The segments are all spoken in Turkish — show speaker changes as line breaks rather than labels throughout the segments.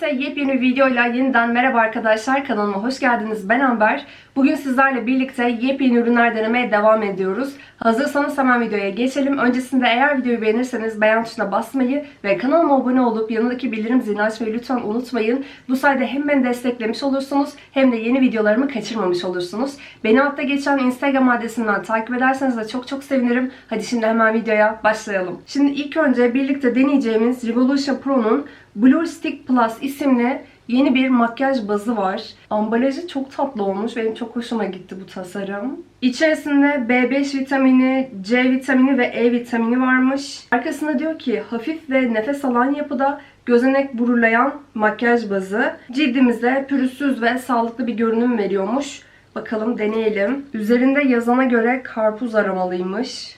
Herkese yepyeni bir videoyla yeniden merhaba arkadaşlar. Kanalıma hoş geldiniz. Ben Amber. Bugün sizlerle birlikte yepyeni ürünler denemeye devam ediyoruz. Hazırsanız hemen videoya geçelim. Öncesinde eğer videoyu beğenirseniz beğen tuşuna basmayı ve kanalıma abone olup yanındaki bildirim zilini açmayı lütfen unutmayın. Bu sayede hem beni desteklemiş olursunuz hem de yeni videolarımı kaçırmamış olursunuz. Beni altta geçen Instagram adresinden takip ederseniz de çok çok sevinirim. Hadi şimdi hemen videoya başlayalım. Şimdi ilk önce birlikte deneyeceğimiz Revolution Pro'nun Blur Stick Plus isimli yeni bir makyaj bazı var. Ambalajı çok tatlı olmuş. Benim çok hoşuma gitti bu tasarım. İçerisinde B5 vitamini, C vitamini ve E vitamini varmış. Arkasında diyor ki hafif ve nefes alan yapıda gözenek burulayan makyaj bazı. Cildimize pürüzsüz ve sağlıklı bir görünüm veriyormuş. Bakalım deneyelim. Üzerinde yazana göre karpuz aromalıymış.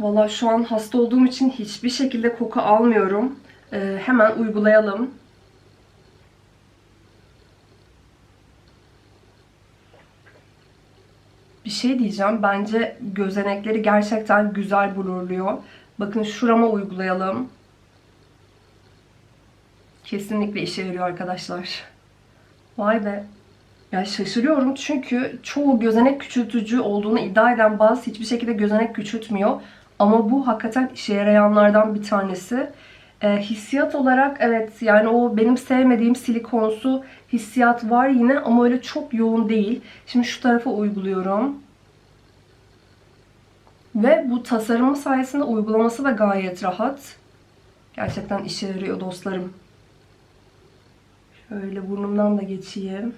Valla şu an hasta olduğum için hiçbir şekilde koku almıyorum. Ee, hemen uygulayalım. Bir şey diyeceğim. Bence gözenekleri gerçekten güzel blurluyor. Bakın şurama uygulayalım. Kesinlikle işe yarıyor arkadaşlar. Vay be. Ya şaşırıyorum çünkü çoğu gözenek küçültücü olduğunu iddia eden bazı hiçbir şekilde gözenek küçültmüyor. Ama bu hakikaten işe yarayanlardan bir tanesi. E, hissiyat olarak evet yani o benim sevmediğim silikonsu hissiyat var yine ama öyle çok yoğun değil. Şimdi şu tarafa uyguluyorum. Ve bu tasarımı sayesinde uygulaması da gayet rahat. Gerçekten işe yarıyor dostlarım. Şöyle burnumdan da geçeyim.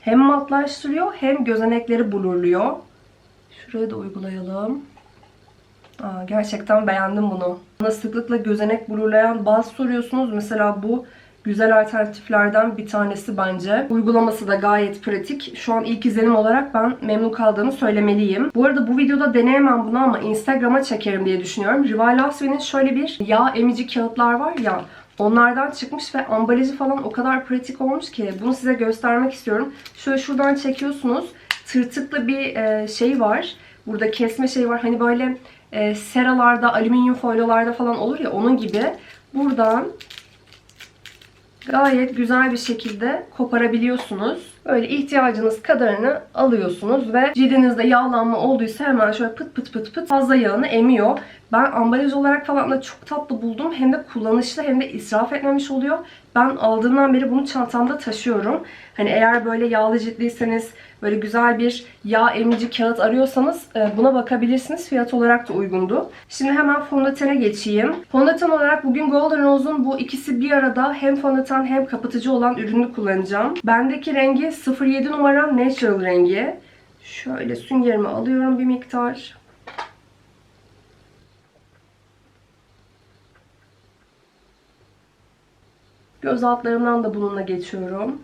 Hem matlaştırıyor hem gözenekleri blurluyor. Şuraya da uygulayalım. Aa, gerçekten beğendim bunu. Bana sıklıkla gözenek blurlayan baz soruyorsunuz. Mesela bu güzel alternatiflerden bir tanesi bence. Uygulaması da gayet pratik. Şu an ilk izlenim olarak ben memnun kaldığımı söylemeliyim. Bu arada bu videoda deneyemem bunu ama Instagram'a çekerim diye düşünüyorum. Rival Lasve'nin şöyle bir yağ emici kağıtlar var ya Onlardan çıkmış ve ambalajı falan o kadar pratik olmuş ki bunu size göstermek istiyorum. Şöyle şuradan çekiyorsunuz. Tırtıklı bir e, şey var. Burada kesme şey var. Hani böyle e, seralarda, alüminyum folyolarda falan olur ya onun gibi. Buradan gayet güzel bir şekilde koparabiliyorsunuz. Böyle ihtiyacınız kadarını alıyorsunuz ve cildinizde yağlanma olduysa hemen şöyle pıt pıt pıt pıt fazla yağını emiyor. Ben ambalaj olarak falan da çok tatlı buldum. Hem de kullanışlı hem de israf etmemiş oluyor. Ben aldığımdan beri bunu çantamda taşıyorum. Hani eğer böyle yağlı ciltliyseniz böyle güzel bir yağ emici kağıt arıyorsanız e, buna bakabilirsiniz. Fiyat olarak da uygundu. Şimdi hemen fondötene geçeyim. Fondöten olarak bugün Golden Rose'un bu ikisi bir arada hem fondöten hem kapatıcı olan ürünü kullanacağım. Bendeki rengi 07 numara Natural rengi. Şöyle süngerimi alıyorum bir miktar. Göz altlarımdan da bununla geçiyorum.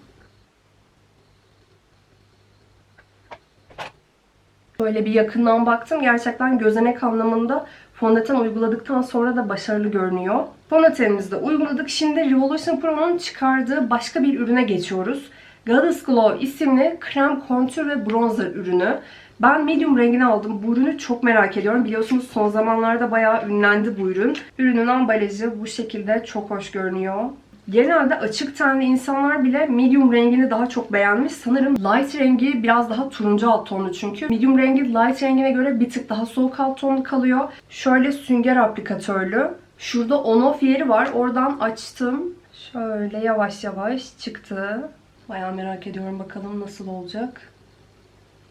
Böyle bir yakından baktım. Gerçekten gözenek anlamında fondöten uyguladıktan sonra da başarılı görünüyor. Fondötenimizi de uyguladık. Şimdi Revolution Pro'nun çıkardığı başka bir ürüne geçiyoruz. Goddess Glow isimli krem, kontür ve bronzer ürünü. Ben medium rengini aldım. Bu ürünü çok merak ediyorum. Biliyorsunuz son zamanlarda bayağı ünlendi bu ürün. Ürünün ambalajı bu şekilde çok hoş görünüyor. Genelde açık tenli insanlar bile medium rengini daha çok beğenmiş. Sanırım light rengi biraz daha turuncu alt tonlu çünkü. Medium rengi light rengine göre bir tık daha soğuk alt tonlu kalıyor. Şöyle sünger aplikatörlü. Şurada on off yeri var. Oradan açtım. Şöyle yavaş yavaş çıktı. Bayağı merak ediyorum bakalım nasıl olacak.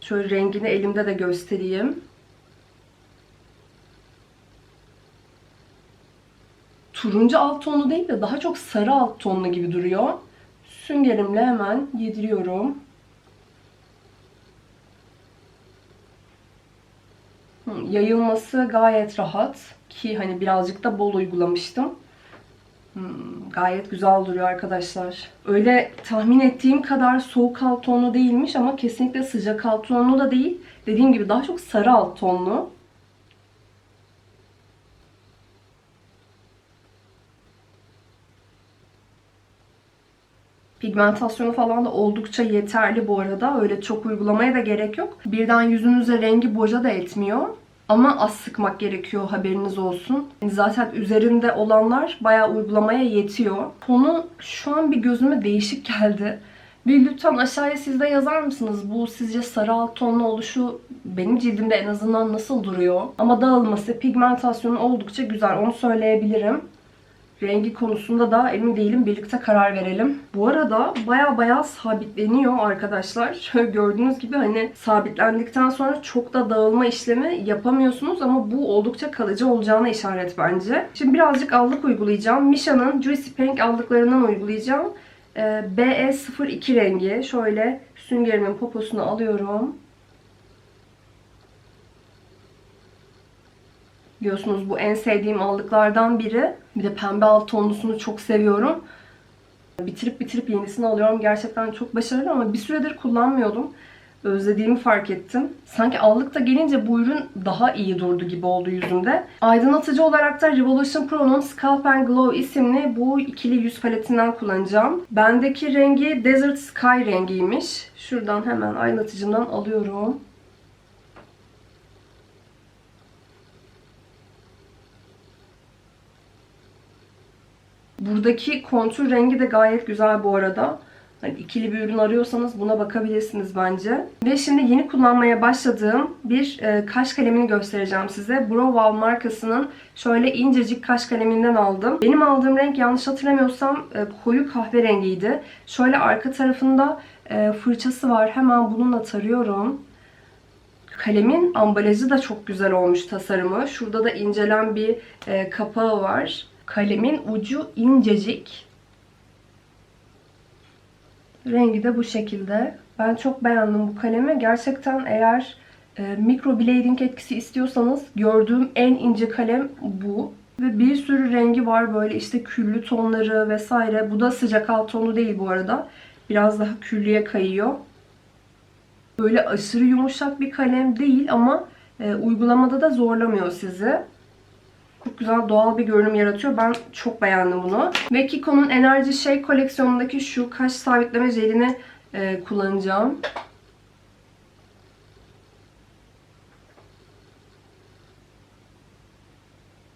Şöyle rengini elimde de göstereyim. Turuncu alt tonlu değil de daha çok sarı alt tonlu gibi duruyor. Süngerimle hemen yediriyorum. Yayılması gayet rahat ki hani birazcık da bol uygulamıştım. Hmm, gayet güzel duruyor arkadaşlar. Öyle tahmin ettiğim kadar soğuk alt tonlu değilmiş ama kesinlikle sıcak alt tonlu da değil. Dediğim gibi daha çok sarı alt tonlu. Pigmentasyonu falan da oldukça yeterli bu arada. Öyle çok uygulamaya da gerek yok. Birden yüzünüze rengi boca da etmiyor. Ama az sıkmak gerekiyor haberiniz olsun. Zaten üzerinde olanlar bayağı uygulamaya yetiyor. Tonu şu an bir gözüme değişik geldi. Bir lütfen aşağıya siz de yazar mısınız? Bu sizce sarı alt tonlu oluşu benim cildimde en azından nasıl duruyor? Ama dağılması, pigmentasyonu oldukça güzel. Onu söyleyebilirim. Rengi konusunda da emin değilim. Birlikte karar verelim. Bu arada baya baya sabitleniyor arkadaşlar. Gördüğünüz gibi hani sabitlendikten sonra çok da dağılma işlemi yapamıyorsunuz ama bu oldukça kalıcı olacağına işaret bence. Şimdi birazcık allık uygulayacağım. Misha'nın Juicy Pink allıklarından uygulayacağım. Ee, BE02 rengi. Şöyle süngerimin poposunu alıyorum. Biliyorsunuz bu en sevdiğim aldıklardan biri. Bir de pembe alt tonlusunu çok seviyorum. Bitirip bitirip yenisini alıyorum. Gerçekten çok başarılı ama bir süredir kullanmıyordum. Özlediğimi fark ettim. Sanki allıkta gelince bu ürün daha iyi durdu gibi oldu yüzümde. Aydınlatıcı olarak da Revolution Pro'nun Scalp and Glow isimli bu ikili yüz paletinden kullanacağım. Bendeki rengi Desert Sky rengiymiş. Şuradan hemen aydınlatıcımdan alıyorum. Buradaki kontür rengi de gayet güzel bu arada. Hani ikili bir ürün arıyorsanız buna bakabilirsiniz bence. Ve şimdi yeni kullanmaya başladığım bir e, kaş kalemini göstereceğim size. Browow markasının şöyle incecik kaş kaleminden aldım. Benim aldığım renk yanlış hatırlamıyorsam e, koyu kahverengiydi. Şöyle arka tarafında e, fırçası var. Hemen bununla tarıyorum. Kalemin ambalajı da çok güzel olmuş tasarımı. Şurada da incelen bir e, kapağı var. Kalemin ucu incecik. Rengi de bu şekilde. Ben çok beğendim bu kalemi. Gerçekten eğer e, microblading etkisi istiyorsanız gördüğüm en ince kalem bu. Ve bir sürü rengi var böyle işte küllü tonları vesaire. Bu da sıcak alt tonu değil bu arada. Biraz daha küllüye kayıyor. Böyle aşırı yumuşak bir kalem değil ama e, uygulamada da zorlamıyor sizi. Çok güzel doğal bir görünüm yaratıyor. Ben çok beğendim bunu. Ve Kiko'nun Energy Shake koleksiyonundaki şu kaş sabitleme jelini e, kullanacağım.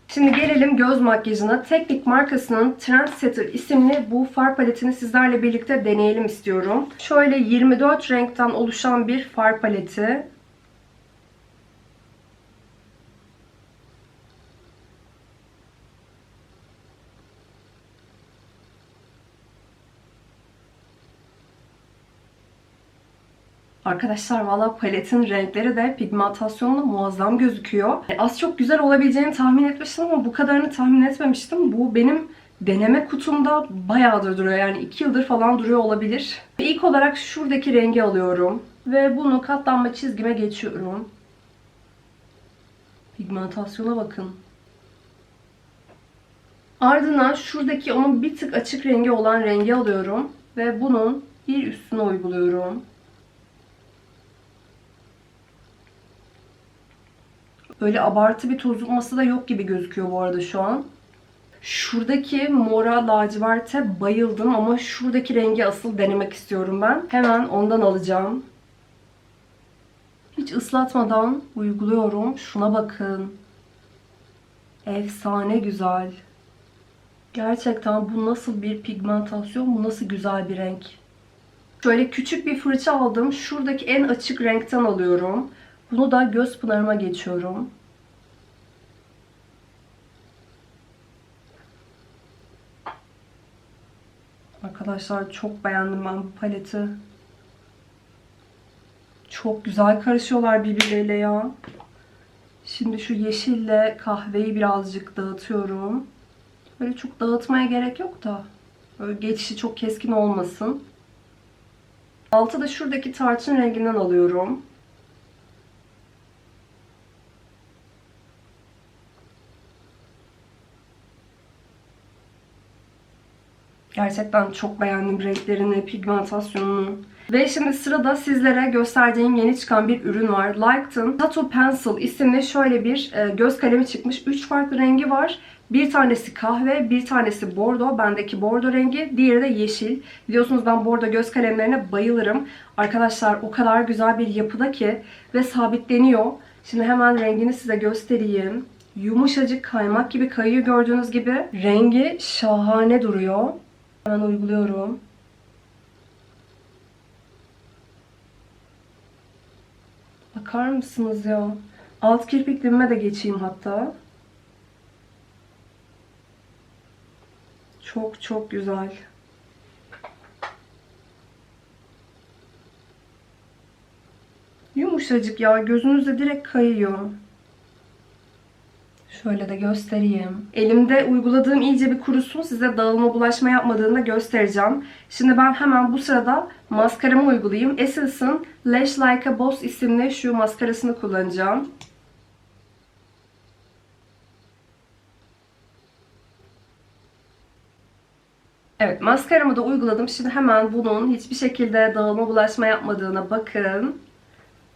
Şimdi gelelim göz makyajına. Teknik markasının Trendsetter isimli bu far paletini sizlerle birlikte deneyelim istiyorum. Şöyle 24 renkten oluşan bir far paleti. Arkadaşlar valla paletin renkleri de pigmentasyonla muazzam gözüküyor. E, Az çok güzel olabileceğini tahmin etmiştim ama bu kadarını tahmin etmemiştim. Bu benim deneme kutumda bayağıdır duruyor. Yani 2 yıldır falan duruyor olabilir. İlk olarak şuradaki rengi alıyorum. Ve bunu katlanma çizgime geçiyorum. Pigmentasyona bakın. Ardından şuradaki onun bir tık açık rengi olan rengi alıyorum. Ve bunun bir üstüne uyguluyorum. Böyle abartı bir tozulması da yok gibi gözüküyor bu arada şu an. Şuradaki mora laciverte bayıldım ama şuradaki rengi asıl denemek istiyorum ben. Hemen ondan alacağım. Hiç ıslatmadan uyguluyorum. Şuna bakın. Efsane güzel. Gerçekten bu nasıl bir pigmentasyon, bu nasıl güzel bir renk. Şöyle küçük bir fırça aldım. Şuradaki en açık renkten alıyorum. Bunu da göz pınarıma geçiyorum. Arkadaşlar çok beğendim ben bu paleti. Çok güzel karışıyorlar birbirleriyle ya. Şimdi şu yeşille kahveyi birazcık dağıtıyorum. Böyle çok dağıtmaya gerek yok da. Böyle geçişi çok keskin olmasın. Altı da şuradaki tarçın renginden alıyorum. Gerçekten çok beğendim renklerini, pigmentasyonunu. Ve şimdi sırada sizlere göstereceğim yeni çıkan bir ürün var. Lighten Tattoo Pencil isimli şöyle bir e, göz kalemi çıkmış. 3 farklı rengi var. Bir tanesi kahve, bir tanesi bordo. Bendeki bordo rengi. Diğeri de yeşil. Biliyorsunuz ben bordo göz kalemlerine bayılırım. Arkadaşlar o kadar güzel bir yapıda ki ve sabitleniyor. Şimdi hemen rengini size göstereyim. Yumuşacık kaymak gibi kayıyor gördüğünüz gibi. Rengi şahane duruyor. Hemen uyguluyorum. Bakar mısınız ya? Alt kirpiklerime de geçeyim hatta. Çok çok güzel. Yumuşacık ya. Gözünüzde direkt kayıyor. Şöyle de göstereyim. Elimde uyguladığım iyice bir kurusun. Size dağılma bulaşma yapmadığını göstereceğim. Şimdi ben hemen bu sırada maskaramı uygulayayım. Essence'ın Lash Like a Boss isimli şu maskarasını kullanacağım. Evet maskaramı da uyguladım. Şimdi hemen bunun hiçbir şekilde dağılma bulaşma yapmadığına bakın.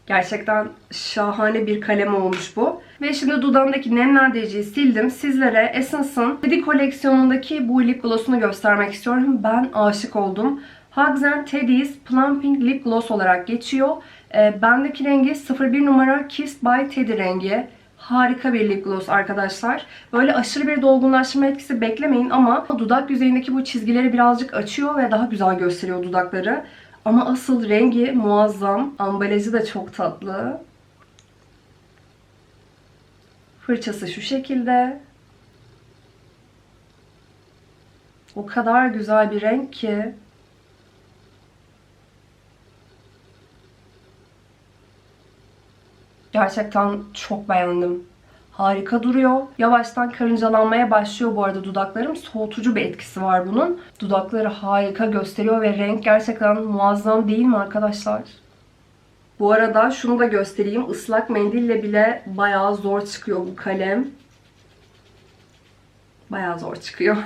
Gerçekten şahane bir kalem olmuş bu. Ve şimdi dudağımdaki nemlendiriciyi sildim. Sizlere Essence'ın Teddy koleksiyonundaki bu lip gloss'unu göstermek istiyorum. Ben aşık oldum. Hugs and Teddy's Plumping Lip Gloss olarak geçiyor. Ee, bendeki rengi 01 numara Kissed by Teddy rengi. Harika bir lip gloss arkadaşlar. Böyle aşırı bir dolgunlaşma etkisi beklemeyin ama dudak yüzeyindeki bu çizgileri birazcık açıyor ve daha güzel gösteriyor dudakları. Ama asıl rengi muazzam. Ambalajı da çok tatlı. Fırçası şu şekilde. O kadar güzel bir renk ki. Gerçekten çok beğendim. Harika duruyor. Yavaştan karıncalanmaya başlıyor bu arada dudaklarım. Soğutucu bir etkisi var bunun. Dudakları harika gösteriyor ve renk gerçekten muazzam değil mi arkadaşlar? Bu arada şunu da göstereyim. Islak mendille bile bayağı zor çıkıyor bu kalem. Bayağı zor çıkıyor.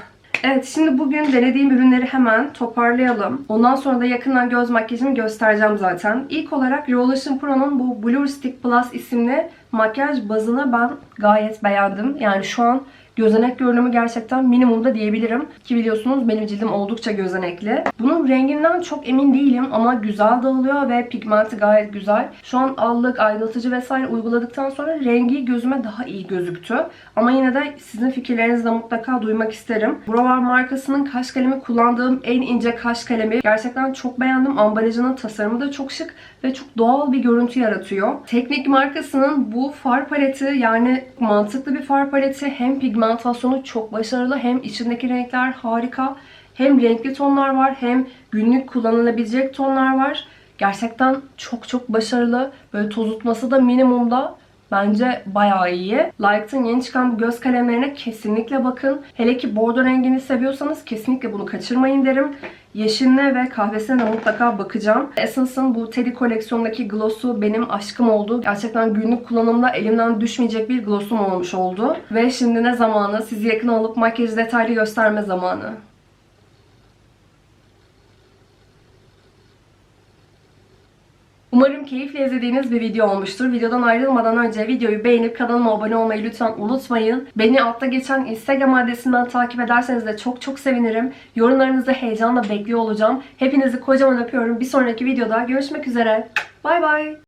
Evet şimdi bugün denediğim ürünleri hemen toparlayalım. Ondan sonra da yakından göz makyajımı göstereceğim zaten. İlk olarak Revolution Pro'nun bu Blur Stick Plus isimli makyaj bazını ben gayet beğendim. Yani şu an gözenek görünümü gerçekten minimumda diyebilirim. Ki biliyorsunuz benim cildim oldukça gözenekli. Bunun renginden çok emin değilim ama güzel dağılıyor ve pigmenti gayet güzel. Şu an allık, aydınlatıcı vesaire uyguladıktan sonra rengi gözüme daha iyi gözüktü. Ama yine de sizin fikirlerinizi de mutlaka duymak isterim. Brovar markasının kaş kalemi kullandığım en ince kaş kalemi. Gerçekten çok beğendim. Ambalajının tasarımı da çok şık ve çok doğal bir görüntü yaratıyor. Teknik markasının bu far paleti yani mantıklı bir far paleti hem pigmentasyonu çok başarılı hem içindeki renkler harika. Hem renkli tonlar var hem günlük kullanılabilecek tonlar var. Gerçekten çok çok başarılı. Böyle tozutması da minimumda. Bence bayağı iyi. Like'ın yeni çıkan bu göz kalemlerine kesinlikle bakın. Hele ki bordo rengini seviyorsanız kesinlikle bunu kaçırmayın derim. Yeşiline ve kahvesine de mutlaka bakacağım. Essence'ın bu Teddy koleksiyondaki gloss'u benim aşkım oldu. Gerçekten günlük kullanımda elimden düşmeyecek bir gloss'um olmuş oldu. Ve şimdi ne zamanı? Sizi yakın alıp makyajı detaylı gösterme zamanı. Umarım keyifle izlediğiniz bir video olmuştur. Videodan ayrılmadan önce videoyu beğenip kanalıma abone olmayı lütfen unutmayın. Beni altta geçen Instagram adresinden takip ederseniz de çok çok sevinirim. Yorumlarınızı heyecanla bekliyor olacağım. Hepinizi kocaman öpüyorum. Bir sonraki videoda görüşmek üzere. Bay bay.